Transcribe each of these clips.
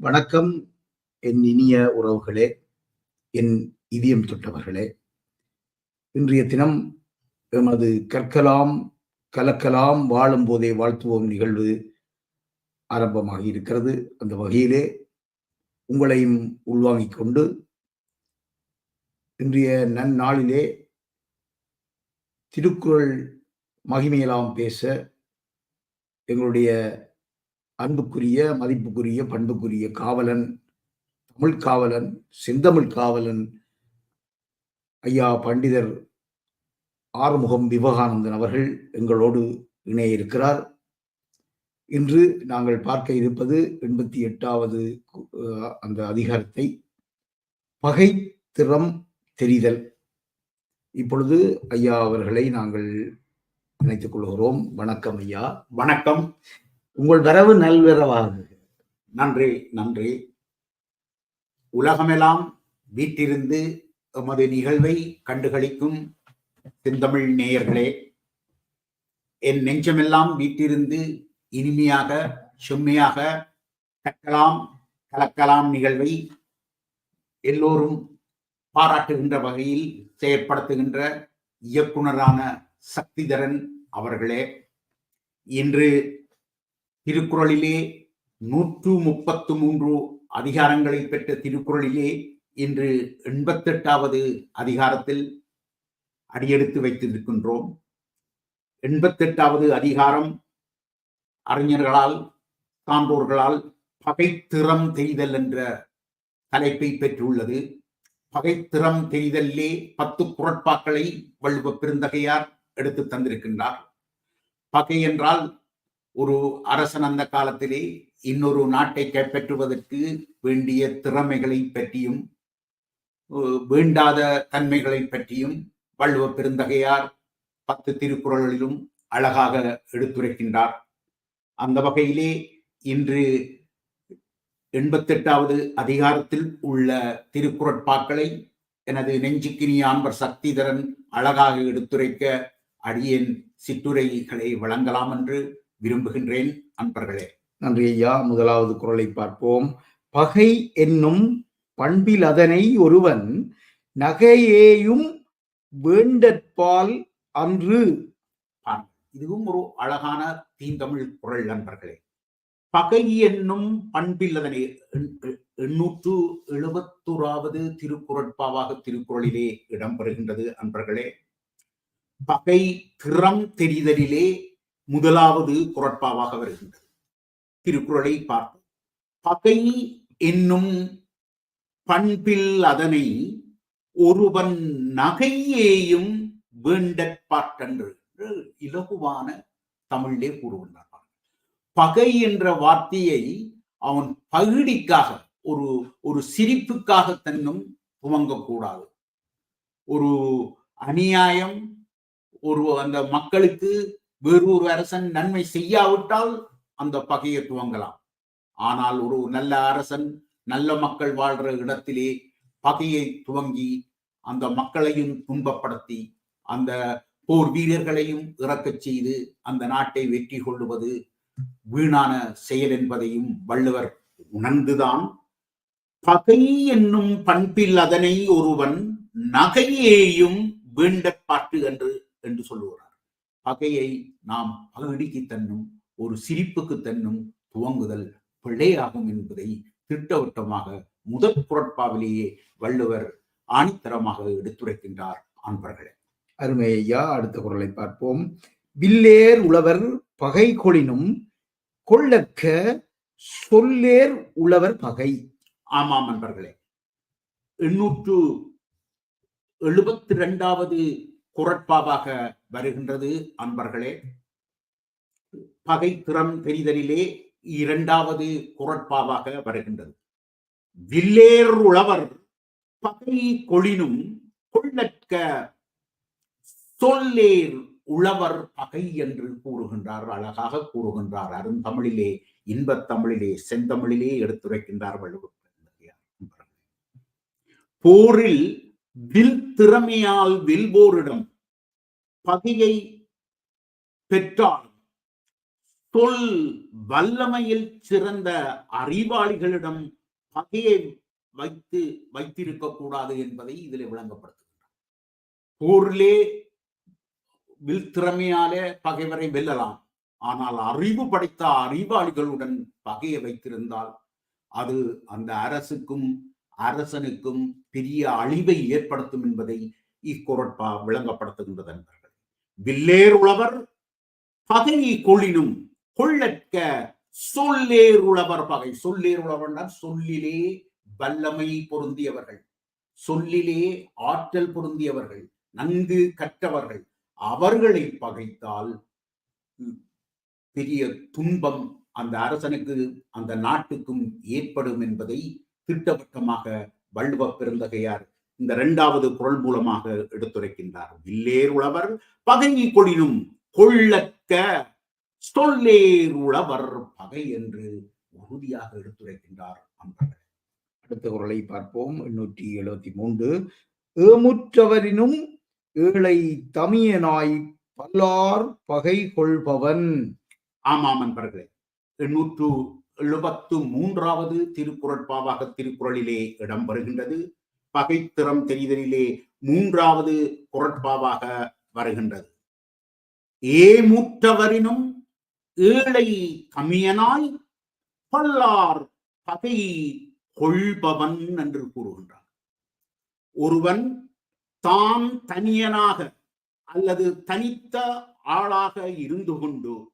வணக்கம் என் இனிய உறவுகளே என் இதயம் தொட்டவர்களே. இன்றைய தினம் எமது கற்கலாம் கலக்கலாம் வாழும் போதே வாழ்த்துவோம் நிகழ்வு ஆரம்பமாகி இருக்கிறது. அந்த வகையிலே உங்களையும் உள்வாங்கிக் கொண்டு இன்றைய நன்னாளிலே திருக்குறள் மகிமையெல்லாம் பேச எங்களுடைய அன்புக்குரிய மதிப்புக்குரிய பண்புக்குரிய காவலன் தமிழ் காவலன் செந்தமிழ் காவலன் ஐயா பண்டிதர் ஆறுமுகம் விவேகானந்தன் அவர்கள் எங்களோடு இணைய இருக்கிறார் இன்று நாங்கள் பார்க்க இருப்பது எண்பத்தி எட்டாவது அந்த அதிகாரத்தை பகை திறம் தெரிதல். இப்பொழுது ஐயா அவர்களை நாங்கள் இணைத்துக் கொள்கிறோம். வணக்கம் ஐயா. வணக்கம். உங்கள் வரவு நல்வரவாக நன்றி நன்றி. உலகமெல்லாம் வீட்டிருந்து எமது நிகழ்வை கண்டுகளிக்கும் செந்தமிழ் நேயர்களே என் நெஞ்சமெல்லாம் வீட்டிருந்து இனிமையாக செம்மையாக கற்கலாம் கலக்கலாம் நிகழ்வை எல்லோரும் பாராட்டுகின்ற வகையில் செயற்படுத்துகின்ற இயக்குனரான சக்திதரன் அவர்களே. இன்று திருக்குறளிலே நூற்று முப்பத்து மூன்று அதிகாரங்களை பெற்ற திருக்குறளிலே இன்று எண்பத்தெட்டாவது அதிகாரத்தில் அடியெடுத்து வைத்திருக்கின்றோம். எண்பத்தெட்டாவது அதிகாரம் அறிஞர்களால் சான்றோர்களால் பகைத்திறம் தெரிதல் என்ற தலைப்பை பெற்றுள்ளது. பகைத்திறம் தெரிதலிலே பத்து குரட்பாக்களை வள்ளுவ பெருந்தகையார் எடுத்து தந்திருக்கின்றார். பகை என்றால் ஒரு அரசன் அந்த காலத்திலே இன்னொரு நாட்டை கைப்பற்றுவதற்கு வேண்டிய திறமைகளை பற்றியும் வேண்டாத தன்மைகளை பற்றியும் வள்ளுவ பெருந்தகையார் பத்து திருக்குறளிலும் அழகாக எடுத்துரைக்கின்றார். அந்த வகையிலே இன்று எண்பத்தெட்டாவது அதிகாரத்தில் உள்ள திருக்குறட்பாக்களை எனது நெஞ்சுக்கினி ஆண்பர் சக்திதரன் அழகாக எடுத்துரைக்க அடியேன் சிற்றுரைகளை வழங்கலாம் என்று விரும்புகின்றேன் அன்பர்களே. நன்றி ஐயா. முதலாவது குரலை பார்ப்போம். பகை என்னும் பண்பில் அதனை ஒருவன் நகையேயும் வேண்டற்பால் அன்று. இதுவும் ஒரு அழகான தீந்தமிழ் குரல் நண்பர்களே பகை என்னும் பண்பில் அதனை எண்ணூற்று எழுபத்தோராவது திருக்குறட்பாவாக திருக்குறளிலே இடம்பெறுகின்றது அன்பர்களே. பகை திறம் தெரிதலிலே முதலாவது குரட்பாவாக வருகின்றது. திருக்குறளை பார்ப்போம். பகை என்னும் பண்பில் அதனை ஒருவன் நகையேயும் வேண்டற்பாட்டன்று இலகுவான தமிழிலே கூறுகின்றார் பகை என்ற வார்த்தையை அவன் பகுடிக்காக ஒரு ஒரு சிரிப்புக்காக தன்னும் துவங்கக்கூடாது ஒரு அநியாயம் ஒரு அந்த மக்களுக்கு வேறு ஒரு அரசன் நன்மை செய்யாவிட்டால் அந்த பகையை துவங்கலாம். ஆனால் ஒரு நல்ல அரசன் நல்ல மக்கள் வாழ்ற இடத்திலே பகையை துவங்கி அந்த மக்களையும் துன்பப்படுத்தி அந்த போர் வீரர்களையும் இறக்கச் செய்து அந்த நாட்டை வெற்றி கொள்ளுவது வீணான செயல் என்பதையும் வள்ளுவர் உணர்ந்துதான் பகை என்னும் பண்பில் அதனை ஒருவன் நகையேயும் வேண்டப்பாட்டு என்று என்று சொல்லுகிறார். பகையை நாம் பகுடிக்கு தன்னும் ஒரு சிரிப்புக்கு தன்னும் துவங்குதல் பிழையாகும் என்பதை திட்டவட்டமாக முதற் குரட்பாவிலேயே வள்ளுவர் ஆணித்தரமாக எடுத்துரைக்கின்றார் அன்பர்களே. அருமை ஐயா அடுத்த குரலை பார்ப்போம். வில்லேர் உழவர் பகை கொளினும் கொள்ளற்க சொல்லேர் உழவர் பகை. ஆமாம் அன்பர்களே. எண்ணூற்று எழுபத்தி இரண்டாவது குரட்பாவாக வருகின்றது அன்பர்களே. பகை திறம் தெரிதலிலே இரண்டாவது குரட்பாவாக வருகின்றது. வில்லேர் உழவர் பகை கொளினும் கொள்ளற்க சொல்லேர் உழவர் பகை என்று கூறுகின்றார் அழகாக கூறுகின்றார். அருந்தமிழிலே இன்பத் தமிழிலே செந்தமிழிலே எடுத்துரைக்கின்றார் வள்ளுவர் போரில் வில் திறமையால் வில்போரிடம் பகையை பெற்றால் சொல் வல்லமையில் சிறந்த அறிவாளிகளிடம் பகையை வைத்து வைத்திருக்க கூடாது என்பதை இதில் விளங்கப்படுத்துகின்றார். போரிலே வில் திறமையாலே பகைவரை வெல்லலாம். ஆனால் அறிவு படைத்த அறிவாளிகளுடன் பகையை வைத்திருந்தால் அது அந்த அரசுக்கும் அரசனுக்கும் பெரிய அழிவை ஏற்படுத்தும் என்பதை இக்குரட்பா விளங்கப்படுத்துகின்றது என்பார்கள் வில்லேர் உழவர் பகை கொளினும் கொள்ளற்க சொல்லேர் உழவர் பகை. சொல்லேர் உழவர் சொல்லிலே வல்லமை பொருந்தியவர்கள். சொல்லிலே ஆற்றல் பொருந்தியவர்கள். நன்கு கற்றவர்கள். அவர்களை பகைத்தால் பெரிய துன்பம் அந்த அரசனுக்கு அந்த நாட்டுக்கும் ஏற்படும் என்பதை திட்டவட்டமாக வள்ளுவ பெருந்தகையார் இந்த இரண்டாவது குரல் மூலமாக எடுத்துரைக்கின்றார். வில்லேர் உழவர் பகை கொடினும் கொள்ளக்க சொல்லேர் உழவர் பகை என்று உறுதியாக எடுத்துரைக்கின்றார் அன்பர்கள். அடுத்த குரலை பார்ப்போம். எண்ணூற்றி எழுபத்தி மூன்று. ஏமுற்றவரினும் ஏழை தமியனாய் பல்லார் பகை கொள்பவன். ஆமாம் அன்பர்களே. எண்ணூற்று எழுபத்து மூன்றாவது திருக்குறட்பாவாக திருக்குறளிலே இடம்பெறுகின்றது பகைத்திறம் தெரிதலிலே மூன்றாவது குரட்பாவாக வருகின்றது. ஏமுற்றவரினும் ஏழை கமியனாய் பல்லார் பகை கொள்பவன் என்று கூறுகின்றார் ஒருவன் தாம் தனியனாக அல்லது தனித்த ஆளாக இருந்து கொண்டு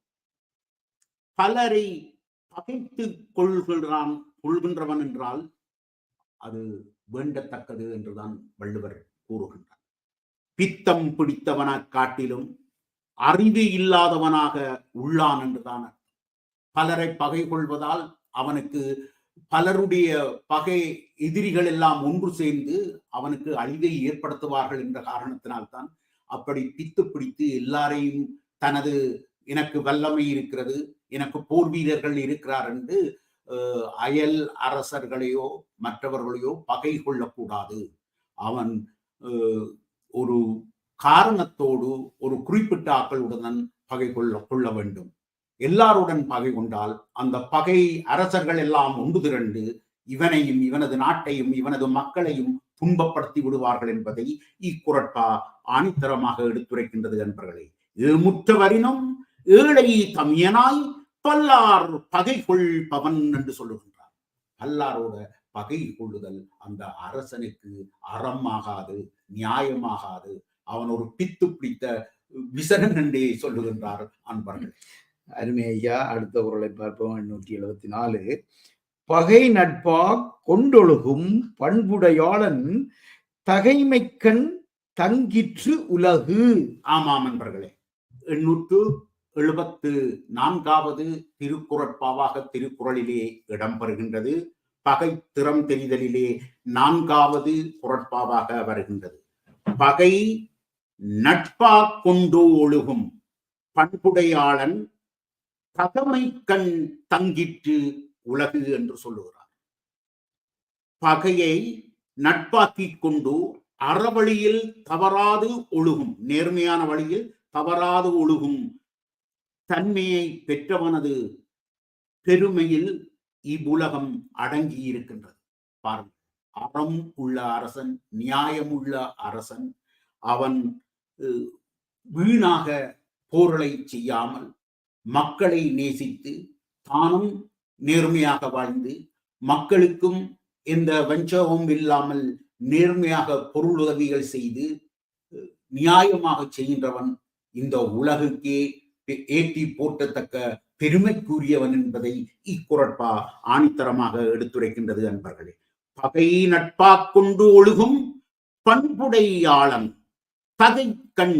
பலரை பகைத்து கொள்கிறான் கொள்கின்றவன் என்றால் அது வேண்டத்தக்கது என்றுதான் வள்ளுவர் கூறுகின்றார். பித்தம் பிடித்தவனாக காட்டிலும் அறிவு இல்லாதவனாக உள்ளான் என்றுதான் பலரை பகை கொள்வதால் அவனுக்கு பலருடைய பகை எதிரிகள் எல்லாம் ஒன்று சேர்ந்து அவனுக்கு அழிவை ஏற்படுத்துவார்கள் என்ற காரணத்தினால்தான் அப்படி பித்து பிடித்து எல்லாரையும் தனது எனக்கு வல்லமை இருக்கிறது எனக்கு போர் வீரர்கள் இருக்கிறார் என்று அயல் அரசர்களையோ மற்றவர்களையோ பகை கொள்ளக்கூடாது. அவன் ஒரு காரணத்தோடு ஒரு குறிப்பிட்ட ஆக்களுடன் பகை கொள்ள கொள்ள வேண்டும். எல்லாருடன் பகை கொண்டால் அந்த பகை அரசர்கள் எல்லாம் ஒன்று திரண்டு இவனையும் இவனது நாட்டையும் இவனது மக்களையும் துன்பப்படுத்தி விடுவார்கள் என்பதை இக்குரட்பா ஆணித்தரமாக எடுத்துரைக்கின்றது என்பர்களே ஏமுற்றவரினும் ஏழை தமியனாய் பல்லார் பகை கொள்பவன் என்று சொல்லுகின்றார். பல்லாரோட பகை கொள்ளுதல் அந்த அரசனுக்கு அறமாகாது நியாயமாகாது. அவன் ஒரு பித்து பிடித்த விசகன் என்றே சொல்லுகின்றார் அன்பர்கள். அருமை ஐயா அடுத்த குரலை பார்ப்போம். எண்ணூற்றி எழுபத்தி நாலு. பகை நட்பா கொண்டொழுகும் பண்புடையாளன் தகைமைக்கண் தங்கிற்று உலகு. ஆமாம் அன்பர்களே. எண்ணூற்று எழுபத்து நான்காவது திருக்குறட்பாவாக திருக்குறளிலே இடம்பெறுகின்றது. பகை திறம் தெரிதலிலே நான்காவது குரட்பாவாக வருகின்றது. பகை நட்பா கொண்டு ஒழுகும். பண்புடையாளன் பகமை கண் தங்கிற்று உலகு என்று சொல்லுகிறார். பகையை நட்பாக்கிக் கொண்டு அறவழியில் தவறாது ஒழுகும். நேர்மையான வழியில் தவறாது ஒழுகும். தன்மையை பெற்றவனது பெருமையில் இவ்வுலகம் அடங்கி இருக்கின்றது பாருங்கள் அறம் உள்ள அரசன் நியாயமுள்ள அரசன் அவன் வீணாக போர்களை செய்யாமல் மக்களை நேசித்து தானும் நேர்மையாக வாழ்ந்து மக்களுக்கும் எந்த வஞ்சகமும் இல்லாமல் நேர்மையாக பொருள் உதவிகள் செய்து நியாயமாக செய்கின்றவன் இந்த உலகுக்கே ஏற்றி போற்றத்தக்க பெருமைக்குரியவன் என்பதை இக்குரட்பா ஆணித்தரமாக எடுத்துரைக்கின்றது அன்பர்களே. பகை நட்பா கொண்டு ஒழுகும் பண்புடையாளன் தகை கண்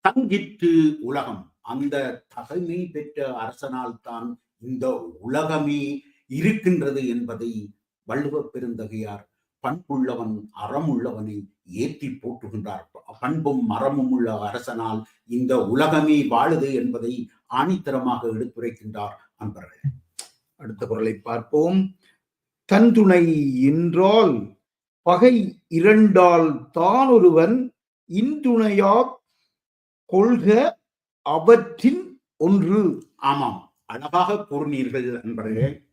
தங்கிற்று உலகம். அந்த தகைமை பெற்ற அரசனால் தான் இந்த உலகமே இருக்கின்றது என்பதை வள்ளுவ பெருந்தகையார் பண்புள்ளவன் அறம் உள்ளவனை ஏற்றி போற்றுகின்றார். பண்பும் மரமும் உள்ள அரசனால் இந்த உலகமே வாழுது என்பதை ஆணித்தரமாக எடுத்துரைக்கின்றார் அன்பர்கள். அடுத்த குரலை பார்ப்போம். தன்துணை என்றால் பகை இரண்டால் தான் ஒருவன் இன்துணையா கொள்க அவற்றின் ஒன்று. ஆமாம். அழகாக கூறினீர்கள் அன்பர்களே.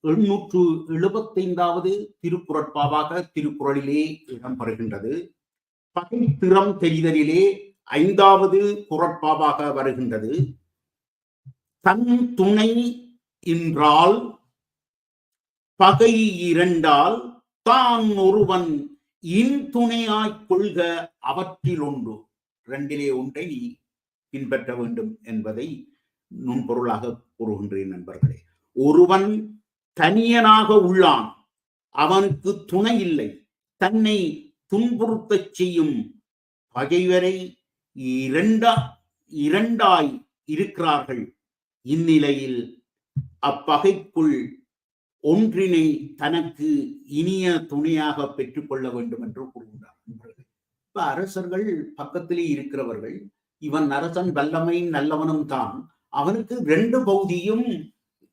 எண்ணூற்று எழுபத்தைந்தாவது திருக்குறட்பாவாக திருக்குறளிலே இடம்பெறுகின்றது. பகை திறம் தெரிதலிலே ஐந்தாவது குரட்பாவாக வருகின்றது. தன் துணை என்றால் பகை இரண்டால் தான் ஒருவன் இன்துணையாய்க் கொள்க அவற்றில் ஒன்று ரெண்டிலே ஒன்றை நீ பின்பற்ற வேண்டும் என்பதை நுண்பொருளாக கூறுகின்றேன் நண்பர்களே. ஒருவன் தனியனாக உள்ளான். அவனுக்கு துணை இல்லை. தன்னை துன்புறுத்தச் செய்யும் பகைவரை இரண்டா இரண்டாய் இருக்கிறார்கள். இந்நிலையில் அப்பகைக்குள் ஒன்றினை தனக்கு இனிய துணையாக பெற்றுக்கொள்ள வேண்டும் என்று கூறுகிறார் இப்ப அரசர்கள் பக்கத்திலே இருக்கிறவர்கள் இவன் அரசன் வல்லமையும் நல்லவனும் தான். அவனுக்கு ரெண்டு பகுதியும்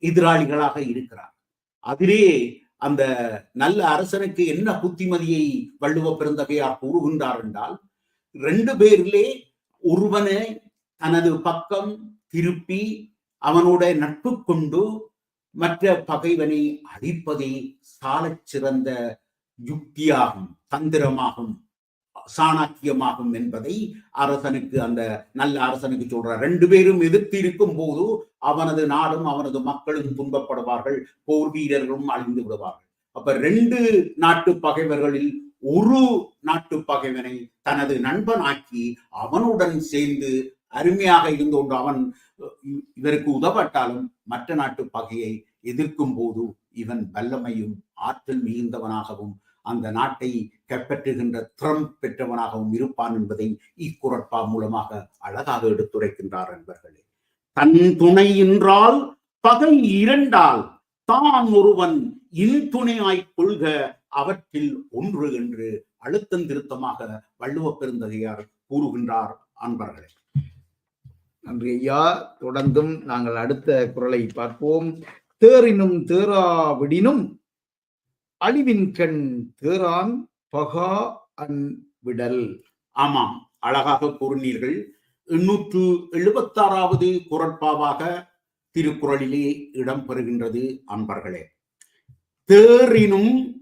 எதிராளிகளாக இருக்கிறார். அதிலே அந்த நல்ல அரசனுக்கு என்ன புத்திமதியை வள்ளுவ பெருந்தகையார் கூறுகின்றார் என்றால் ரெண்டு பேரிலே ஒருவனை தனது பக்கம் திருப்பி அவனோட நட்பு கொண்டு மற்ற பகைவனை அழிப்பதே சாலச் சிறந்த யுக்தியாகும் தந்திரமாகும் சாணக்கியமாகும் என்பதை அரசனுக்கு அந்த நல்ல அரசனுக்கு சொல்ற ரெண்டு பேரும் எதிர்த்து இருக்கும் போது அவனது நாடும் அவனது மக்களும் துன்பப்படுவார்கள் போர் வீரர்களும் அழிந்து விடுவார்கள். அப்ப ரெண்டு நாட்டு பகைவர்களில் ஒரு நாட்டு பகைவனை தனது நண்பனாக்கி அவனுடன் சேர்ந்து அருமையாக இருந்து கொண்டு அவன் இவருக்கு உதவட்டாலும் மற்ற நாட்டு பகையை எதிர்க்கும் போது இவன் வல்லமையும் ஆற்றல் மிகுந்தவனாகவும் அந்த நாட்டை கைப்பற்றுகின்ற திறம் பெற்றவனாகவும் இருப்பான் என்பதை இக்குறட்பா மூலமாக அழகாக எடுத்துரைக்கின்றார் என்பர்களே தன் துணை என்றால் பகை இரண்டால் தான் ஒருவன் இன் துணையாய்க் கொள்க அவற்றில் ஒன்று என்று அழுத்தம் திருத்தமாக வள்ளுவ பெருந்தகையார் கூறுகின்றார் அன்பர்களே. நன்றி ஐயா. தொடர்ந்தும் நாங்கள் அடுத்த குரலை பார்ப்போம். தேறினும் தேறாவிடினும் அழிவின் கண் தேறான் பகா அன் விடல். ஆமாம். அழகாக கூறினீர்கள். எண்ணூற்று எழுபத்தாறாவது குரட்பாவாக திருக்குறளிலே இடம்பெறுகின்றது அன்பர்களே. தேறினும்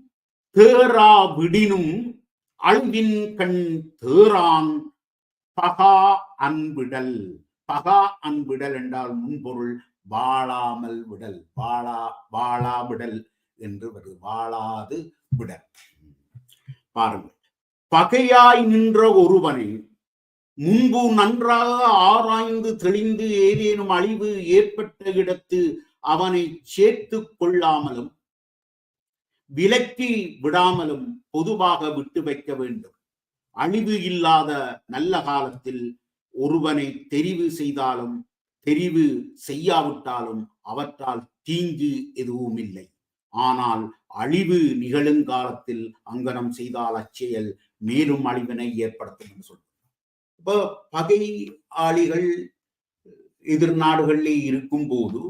தேரா விடினும் அழிவின் கண் தேரான் பகா அன்பிடல். பகா அன்பிடல் என்றால் முன்பொருள் வாழாமல் விடல். வாழா வாழா விடல் என்று வருது. வாழாது விடல். பாருங்கள். பகையாய் நின்ற ஒருவனை முன்பு நன்றாக ஆராய்ந்து தெளிந்து ஏதேனும் அழிவு ஏற்பட்ட இடத்து அவனை சேர்த்து கொள்ளாமலும் விலக்கி விடாமலும் பொதுவாக விட்டு வைக்க வேண்டும். அழிவு இல்லாத நல்ல காலத்தில் ஒருவனை தெரிவு செய்தாலும் தெரிவு செய்யாவிட்டாலும் அவற்றால் தீங்கு எதுவும் இல்லை. ஆனால் அழிவு நிகழுங்காலத்தில் அங்கனம் செய்தால் அச்செயல் மேலும் அழிவினை ஏற்படுத்தும் என்று சொல்றார் இப்போ பகை எதிர் நாடுகளிலே இருக்கும் போது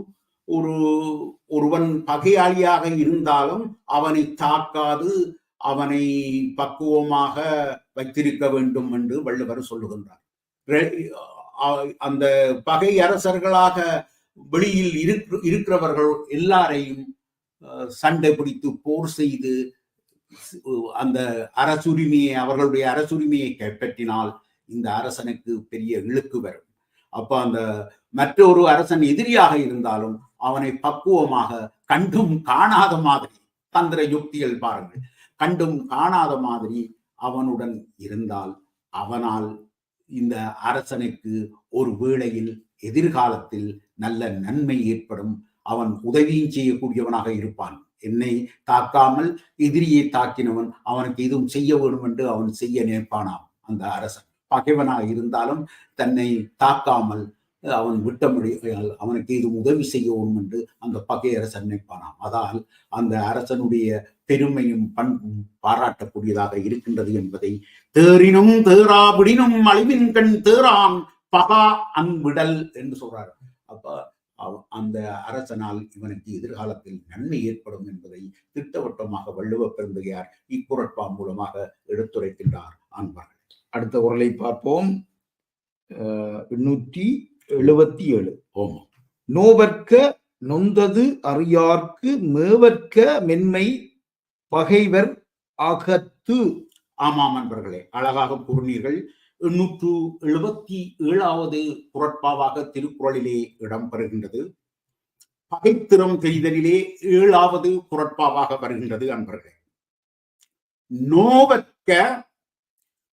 ஒரு ஒருவன் பகையாளியாக இருந்தாலும் அவனை தாக்காது அவனை பக்குவமாக வைத்திருக்க வேண்டும் என்று வள்ளுவர் சொல்லுகின்றார். அந்த பகை அரசர்களாக வெளியில் இருக்கிறவர்கள் எல்லாரையும் சண்டை பிடித்து போர் செய்து அந்த அரசுரிமையை அவர்களுடைய அரசுரிமையை கைப்பற்றினால் இந்த அரசனுக்கு பெரிய இழுக்கு வரும். அப்ப அந்த மற்றொரு அரசன் எதிரியாக இருந்தாலும் அவனை பக்குவமாக கண்டும் காணாத மாதிரி தந்திர யுக்திகள் பாருங்கள். கண்டும் காணாத மாதிரி அவனுடன் இருந்தால் அவனால் இந்த அரசனுக்கு ஒரு வேளையில் எதிர்காலத்தில் நல்ல நன்மை ஏற்படும். அவன் உதவியும் செய்யக்கூடியவனாக இருப்பான். என்னை தாக்காமல் எதிரியை தாக்கினவன் அவனுக்கு எதுவும் செய்ய வேண்டும் என்று அவன் செய்ய நினைப்பானாம் அந்த அரசன். பகைவனாக இருந்தாலும் தன்னை தாக்காமல் அவன் விட்ட முடியால் அவனுக்கு இது உதவி செய்யவும் என்று அந்த பகை அரசன் நினைப்பானாம். அதால் அந்த அரசனுடைய பெருமையும் பண்பும் பாராட்டக்கூடியதாக இருக்கின்றது என்பதை தேறினும் தேறாவிடினும் அழிவின் கண் தேறான் பகா அன்பிடல் என்று சொல்றாரு. அப்ப அந்த அரசனால் இவனுக்கு எதிர்காலத்தில் நன்மை ஏற்படும் என்பதை திட்டவட்டமாக வள்ளுவ பெருந்தகையார் இக்குரட்பா மூலமாக எடுத்துரைக்கின்றார் அன்பார்கள் அடுத்த குரலை பார்ப்போம். எண்ணூற்றி எழுபத்தி ஏழு. ஓமம் நோவற்க நொந்தது அறியார்க்கு மேவற்க மென்மை பகைவர் அகத்து. ஆமாம் நண்பர்களே அழகாக கூறினீர்கள். எண்ணூற்று எழுபத்தி ஏழாவது குரட்பாவாக திருக்குறளிலே இடம்பெறுகின்றது பகைத்திறம் தெரிதலிலே ஏழாவது குரட்பாவாக வருகின்றது அன்பர்களே. நோவற்க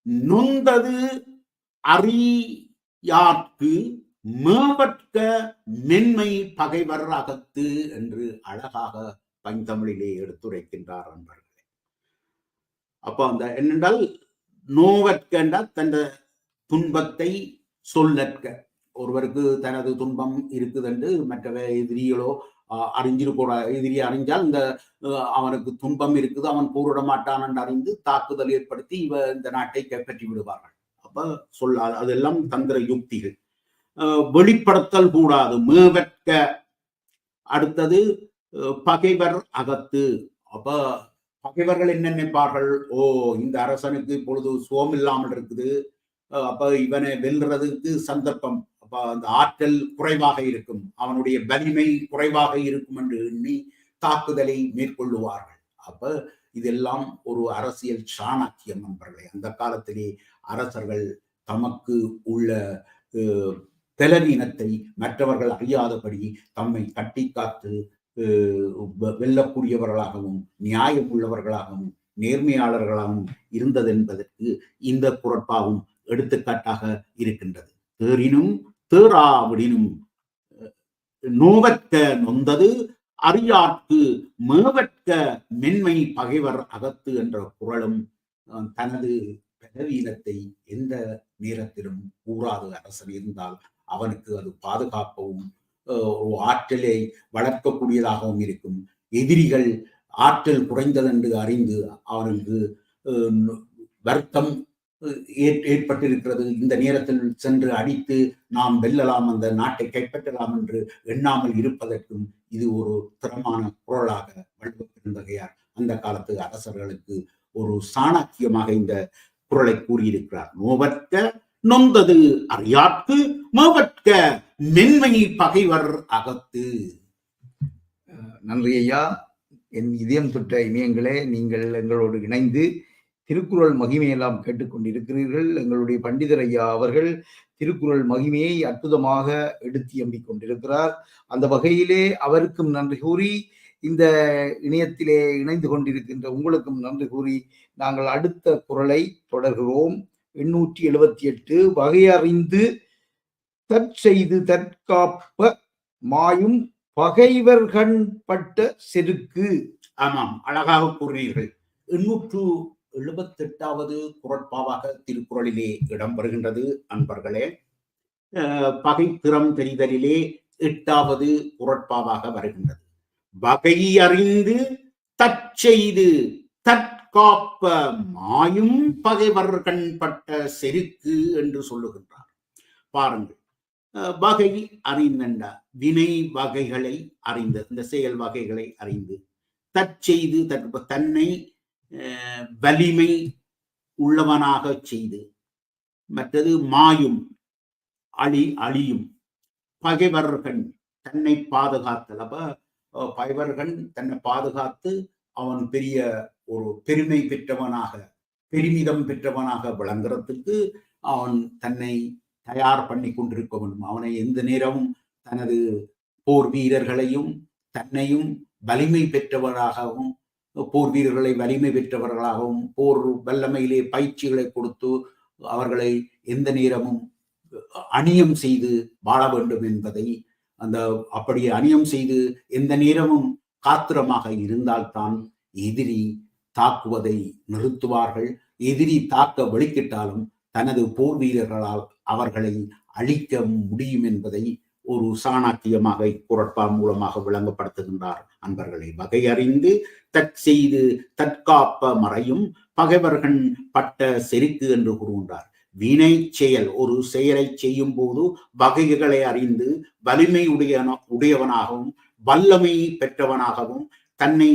நொந்தது அறியார்க்கு மேவற்க மென்மை பகைவர் அகத்து என்று அழகாக பஞ்சமிழிலே எடுத்துரைக்கின்றார் அன்பர்களே. அப்போ அந்த என்னென்றால் நோவற்க என்றால் தன் துன்பத்தை சொல்லற்க. ஒருவருக்கு தனது துன்பம் இருக்குது என்று மற்றவ எதிரிகளோ அறிஞ்சிருக்கூட எதிரி அறிஞ்சால் இந்த அவனுக்கு துன்பம் இருக்குது அவன் போரிட மாட்டான் என்று அறிந்து தாக்குதல் ஏற்படுத்தி இவ இந்த நாட்டை கைப்பற்றி விடுவார்கள். அப்ப சொல்ல அதெல்லாம் தந்திர யுக்திகள். அஹ், வெளிப்படுத்தல் கூடாது மேவற்க. அடுத்தது பகைவர் அகத்து. அப்ப பகைவர்கள் என்ன நினைப்பார்கள்? ஓ இந்த அரசனுக்கு இப்பொழுது சுகம் இல்லாமல் இருக்குது அப்ப இவனை வெல்றதுக்கு சந்தர்ப்பம். அந்த ஆற்றல் குறைவாக இருக்கும். அவனுடைய வலிமை குறைவாக இருக்கும் என்று எண்ணி தாக்குதலை மேற்கொள்ளுவார்கள். அப்ப இதெல்லாம் ஒரு அரசியல் சாணக்கியம் நண்பர்களே. அந்த காலத்திலே அரசர்கள் தமக்கு உள்ள அஹ், பலவீனத்தை மற்றவர்கள் அறியாதபடி தம்மை கட்டி காத்து வெல்லக்கூடியவர்களாகவும் நியாயம் உள்ளவர்களாகவும் நேர்மையாளர்களாகவும் இருந்தது என்பதற்கு இந்த குரட்பாவும் எடுத்துக்காட்டாக இருக்கின்றது. தேறினும் தேராவிடினும் நோவற்க நொந்தது அறியார்க்கு மேவற்க மென்மை பகைவர் அகத்து என்ற குரலும் தனது பலவீனத்தை எந்த நேரத்திலும் கூறாது அரசன் இருந்தால் அவனுக்கு அது பாதுகாப்பவும் ஆற்றலை வளர்க்கக்கூடியதாகவும் இருக்கும். எதிரிகள் ஆற்றல் குறைந்ததென்று அறிந்து அவனுக்கு அஹ், வருத்தம் ஏற்பட்டிருக்கிறது. இந்த நேரத்தில் சென்று அடித்து நாம் வெல்லலாம் அந்த நாட்டை கைப்பற்றலாம் என்று எண்ணாமல் இருப்பதற்கும் இது ஒரு திறமான குரலாக வள்ளுவ பெருந்தகையார் அந்த காலத்து அரசர்களுக்கு ஒரு சாணக்கியமாக இந்த குரலை கூறியிருக்கிறார். நோவற்க நொந்தது அறியாட்கு மேவற்க மென்மை பகைவர் அகத்து. நன்றி ஐயா. என் இதயம் தொட்ட இமயங்களே நீங்கள் எங்களோடு இணைந்து திருக்குறள் மகிமையெல்லாம் கேட்டுக்கொண்டிருக்கிறீர்கள். எங்களுடைய பண்டிதர் ஐயா அவர்கள் திருக்குறள் மகிமையை அற்புதமாக எடுத்து எம்பிக் கொண்டிருக்கிறார். அந்த வகையிலே அவருக்கும் நன்றி கூறி இந்த இணையத்திலே இணைந்து கொண்டிருக்கின்ற உங்களுக்கும் நன்றி கூறி நாங்கள் அடுத்த குரலை தொடர்கிறோம். எண்ணூற்றி எழுபத்தி எட்டு வகையறிந்து தற்செய்து தற்காப்ப மாயும் பகைவர்கண் பட்ட செருக்கு. ஆமாம் அழகாக கூறினீர்கள். எண்ணூற்று எழுபத்தெட்டாவது குரட்பாவாக திருக்குறளிலே இடம்பெறுகின்றது. அன்பர்களே அஹ், பகை திறம் தெரிதலிலே எட்டாவது குரட்பாவாக வருகின்றது. வகையறிந்து தற்செய்து தற்காப்ப மாயும் பகைவர் கண்பட்ட செருக்கு என்று சொல்லுகின்றார். பாருங்கள் அஹ், வகை அறிந்தண்டா வினை வகைகளை அறிந்து இந்த செயல் வகைகளை அறிந்து தற்செய்து தற்ப தன்னை வலிமை உள்ளவனாக செய்து மற்றது மாயும் அழி அழியும். பகைவர்கள் தன்னை பாதுகாத்தல் அப்ப பகைவர்கள் தன்னை பாதுகாத்து அவன் பெரிய ஒரு பெருமை பெற்றவனாக பெருமிதம் பெற்றவனாக விளங்குறதுக்கு அவன் தன்னை தயார் பண்ணி கொண்டிருக்க வேண்டும். அவனை எந்த நேரமும் தனது போர் வீரர்களையும் தன்னையும் வலிமை பெற்றவராகவும் போர் வீரர்களை வலிமை பெற்றவர்களாகவும் போர் வல்லமையிலே பயிற்சிகளை கொடுத்து அவர்களை எந்த நேரமும் அணியம் செய்து வாழ வேண்டும் என்பதை அந்த அப்படி அணியம் செய்து எந்த நேரமும் காத்திரமாக இருந்தால்தான் எதிரி தாக்குவதை நிறுத்துவார்கள். எதிரி தாக்க வெளிக்கிட்டாலும் தனது போர் வீரர்களால் அவர்களை அழிக்க முடியும் என்பதை ஒரு சாணாக்கியமாக இக்குரட்பா மூலமாக விளங்கப்படுத்துகின்றார். அன்பர்களை வகையறிந்து தற்செய்து தற்காப்ப மறையும் பகைவர்கள் பட்ட செருக்கு என்று கூறுகின்றார். வினை செயல் ஒரு செயலை செய்யும் போது வகைகளை அறிந்து வலிமை உடைய உடையவனாகவும் வல்லமை பெற்றவனாகவும் தன்னை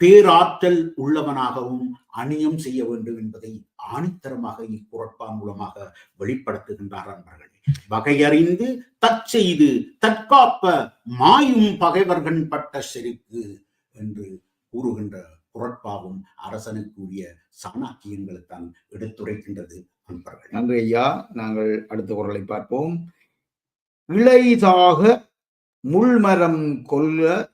பேராற்றல் உள்ளவனாகவும் அணியம் செய்ய வேண்டும் என்பதை ஆணித்தரமாக இக்குரட்பா மூலமாக வெளிப்படுத்துகின்றார் அன்பர்கள். வகையறிந்து தற்செய்து தற்காப்ப மாயும் பகைவர்கண் பட்ட செருக்கு என்று கூறுகின்ற குரட்பாவும் அரசனுக்குரிய சாணக்கியங்களைத்தான் எடுத்துரைக்கின்றது நண்பர்கள். நன்றி ஐயா. நாங்கள் அடுத்த குரலை பார்ப்போம். இளைதாக முள்மரம் கொல்ல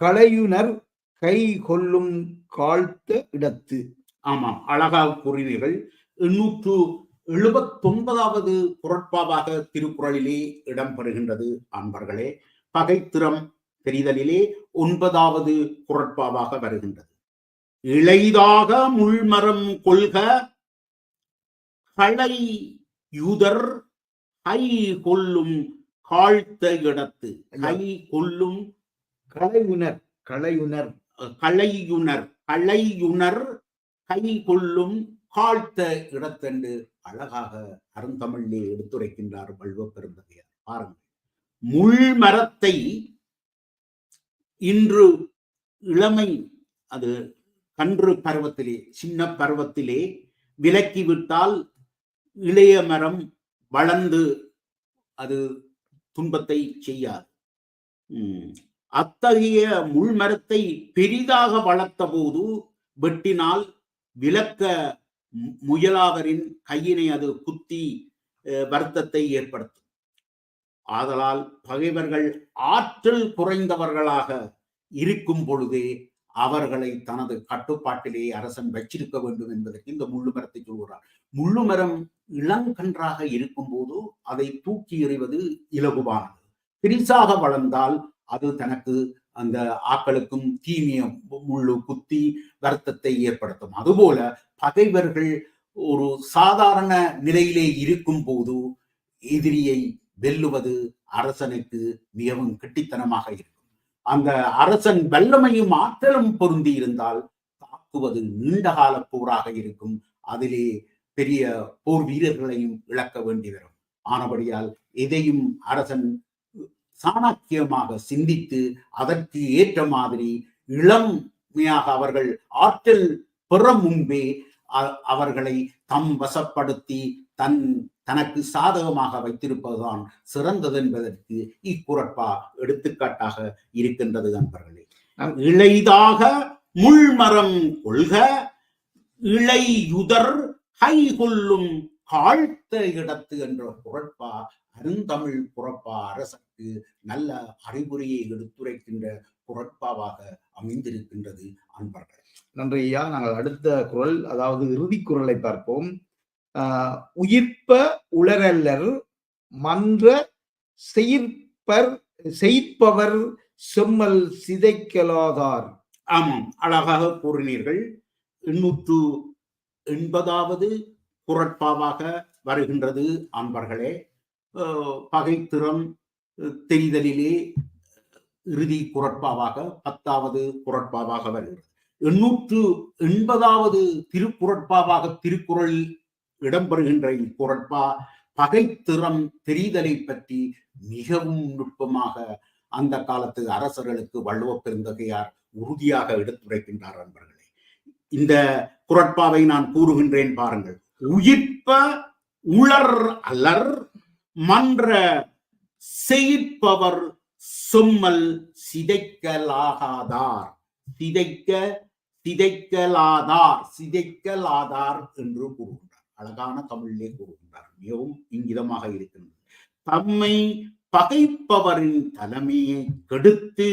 களையுனர் கை கொல்லும் காழ்த்த இடத்து. ஆமாம். அழகாக கூறினீர்கள். எண்ணூற்று எழுபத்தொன்பதாவது குரட்பாவாக திருக்குறளிலே இடம்பெறுகின்றது அன்பர்களே. பகைத்திறம் தெரிதலிலே ஒன்பதாவது குரட்பாவாக வருகின்றது. இளைதாக முள்மரம் கொள்க களை யுதர் கை கொல்லும் காழ்த்த இடத்து. கை கொல்லும் களையுனர் களையுனர் களையுணர் களையுணர் கை கொள்ளும் காழ்த்த இடத்தென்று அழகாக அருந்தமிழ்லே எடுத்துரைக்கின்றார் வள்ளுவ பெருந்தகையார் பாருங்கள். முள் மரத்தை இன்று இளமை அது கன்று பருவத்திலே சின்ன பருவத்திலே விலக்கி விட்டால் இளைய மரம் வளர்ந்து அது துன்பத்தை செய்யாது. அத்தகைய அத்தகைய முள்மரத்தை பெரிதாக வளர்த்த போது வெட்டினால் விளக்க முயலாதரின் கையினை அது குத்தி வருத்தத்தை ஏற்படுத்தும். ஆதலால் பகைவர்கள் ஆற்றல் குறைந்தவர்களாக இருக்கும் பொழுதே அவர்களை தனது கட்டுப்பாட்டிலே அரசன் வச்சிருக்க வேண்டும் என்பதற்கு இந்த முள்ளு மரத்தை சொல்கிறார் முள்ளுமரம் இளங்கன்றாக இருக்கும் போது அதை தூக்கி எறிவது இலகுவானது. பெரிசாக வளர்ந்தால் அது தனக்கு அந்த ஆக்களுக்கும் தீமைய முள்ளு குத்தி வருத்தத்தை ஏற்படுத்தும். அதுபோல பகைவர்கள் ஒரு சாதாரண நிலையிலே இருக்கும் போது எதிரியை வெல்லுவது அரசனுக்கு மிகவும் கெட்டித்தனமாக இருக்கும். அந்த அரசன் வல்லமையும் ஆற்றலும் பொருந்தி இருந்தால் தாக்குவது நீண்டகால போராக இருக்கும். அதிலே பெரிய போர் வீரர்களையும் இழக்க வேண்டி வரும். ஆனபடியால் எதையும் அரசன் சாணக்கியமாக சிந்தித்து அதற்கு ஏற்ற மாதிரி இளமையாக அவர்கள் ஆற்றல் பெற முன்பே அவர்களை தம் வசப்படுத்தி தன் தனக்கு சாதகமாக வைத்திருப்பதுதான் சிறந்தது என்பதற்கு இக்குறட்பா எடுத்துக்காட்டாக இருக்கின்றது நண்பர்களே. இளைதாக முள்மரம் கொள்க இளையுதர் கை கொள்ளும் காழ்த்த இடத்து என்ற குரட்பா அருந்தமிழ் குரட்பா அரசுக்கு நல்ல அறிவுரையை எடுத்துரைக்கின்ற குரட்பாவாக அமைந்திருக்கின்றது அன்பர்கள். நன்றி ஐயா. நாங்கள் அடுத்த குரல் அதாவது இறுதி குரலை பார்ப்போம். உயிர்ப்ப உளரல்லர் மன்ற செயிர்ப்பர் செய்ப்பவர் செம்மல் சிதைக்கலாதார். ஆமாம். அழகாக கூறினீர்கள். எண்ணூற்று எண்பதாவது குரட்பாவாக வருகின்றது அன்பர்களே. பகைத்திறம் தெரிதலிலே இறுதி குரட்பாவாக பத்தாவது குரட்பாவாக வருகிறது. எண்ணூற்று எண்பதாவது திருக்குறட்பாவாக திருக்குறள் இடம்பெறுகின்ற இக்குரட்பா பகைத்திறம் தெரிதலை பற்றி மிகவும் நுட்பமாக அந்த காலத்து அரசர்களுக்கு வள்ளுவ பெருந்தகையார் உறுதியாக எடுத்துரைக்கின்றார் நண்பர்களே. இந்த குரட்பாவை நான் கூறுகின்றேன் பாருங்கள். உயிர்ப்ப உளர் அலர் மன்ற செய்ப்பவர் சொம்மல் சிதைக்கலாகாதார். சிதைக்க சிதைக்கலாதார் சிதைக்கலாதார் என்று கூறுகின்றார். அழகான தமிழிலே கூறுகின்றார். மிகவும் இங்கிதமாக இருக்கின்றது. தம்மை பகைப்பவரின் தலைமையை கெடுத்து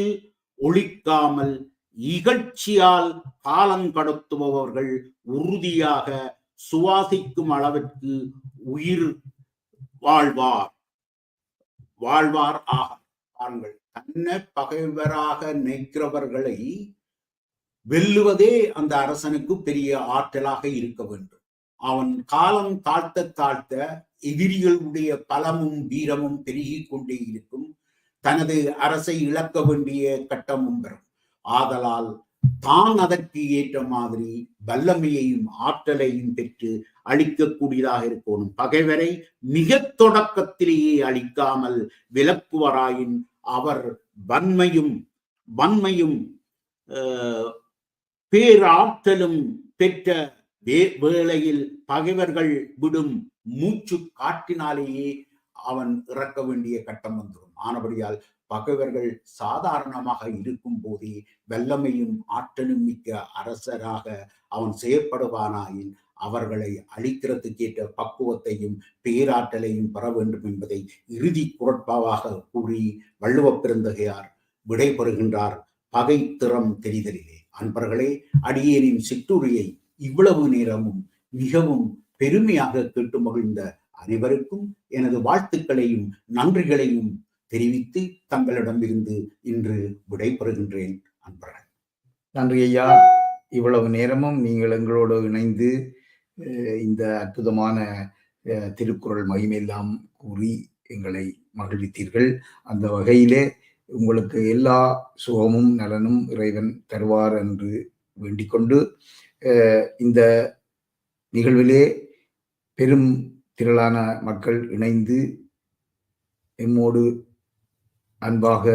ஒழிக்காமல் இகழ்ச்சியால் காலங்கடத்துபவர்கள் உறுதியாக சுவாசிக்கும் அளவிற்கு உயிர் வாழ்வார். வாழ்வார் ஆக பாருங்கள். தன்னை பகைவராக நினைக்கிறவர்களை வெல்லுவதே அந்த அரசனுக்கு பெரிய ஆற்றலாக இருக்க வேண்டும். அவன் காலம் தாழ்த்த தாழ்த்த எதிரிகளுடைய பலமும் வீரமும் பெருகி கொண்டே இருக்கும். தனது அரசை இழக்க வேண்டிய கட்டமும் வரும். ஆதலால் தான் அதற்கு ஏற்ற மாதிரி வல்லமையையும் ஆற்றலையும் பெற்று அழிக்கக்கூடியதாக இருக்கணும். பகைவரை மிக தொடக்கத்திலேயே அழிக்காமல் விலக்குவராயின் அவர் வன்மையும் வன்மையும் பேராற்றலும் பெற்ற வேளையில் பகைவர்கள் விடும் மூச்சு காட்டினாலேயே அவன் இறக்க வேண்டிய கட்டம் வந்துடும். ஆனபடியால் பகைவர்கள் சாதாரணமாக இருக்கும் போதே வல்லமையும் ஆற்றலும் மிக்க அரசராக அவன் செயற்படுவானாயின் அவர்களை அழிக்கிறதுக்கேற்ற பக்குவத்தையும் பேராற்றலையும் பெற வேண்டும் என்பதை இறுதி குரட்பாவாக கூறி வள்ளுவ பெருந்தகையார் விடைபெறுகின்றார். பகை திறம் தெரிதலிலே. அன்பர்களே அடியேனின் சிற்றுரையை இவ்வளவு நேரமும் மிகவும் பெருமையாக கேட்டு மகிழ்ந்த அனைவருக்கும் எனது வாழ்த்துக்களையும் நன்றிகளையும் தெரிவித்து தங்களிடமிருந்து இன்று விடைபெறுகின்றேன். அன்பர்கள். நன்றி ஐயா. இவ்வளவு நேரமும் நீங்கள் எங்களோடு இணைந்து இந்த அற்புதமான திருக்குறள் மகிமையெல்லாம் கூறி எங்களை மகிழ்வித்தீர்கள். அந்த வகையிலே உங்களுக்கு எல்லா சுகமும் நலனும் இறைவன் தருவார் என்று வேண்டிக்கொண்டு இந்த நிகழ்விலே பெரும் திரளான மக்கள் இணைந்து எம்மோடு அன்பாக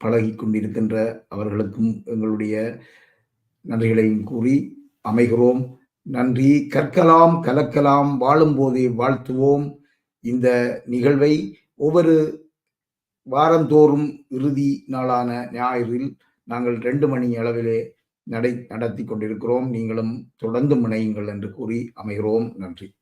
பழகி கொண்டிருக்கின்ற அவர்களுக்கும் எங்களுடைய நன்றிகளையும் கூறி அமைகிறோம். நன்றி. கற்கலாம் கலக்கலாம் வாழும்போதே வாழ்த்துவோம். இந்த நிகழ்வை ஒவ்வொரு வாரந்தோறும் இறுதி நாளான ஞாயிறில் நாங்கள் ரெண்டு மணி அளவிலே நடை நடத்தி கொண்டிருக்கிறோம். நீங்களும் தொடர்ந்து முனையுங்கள் என்று கூறி அமைகிறோம். நன்றி.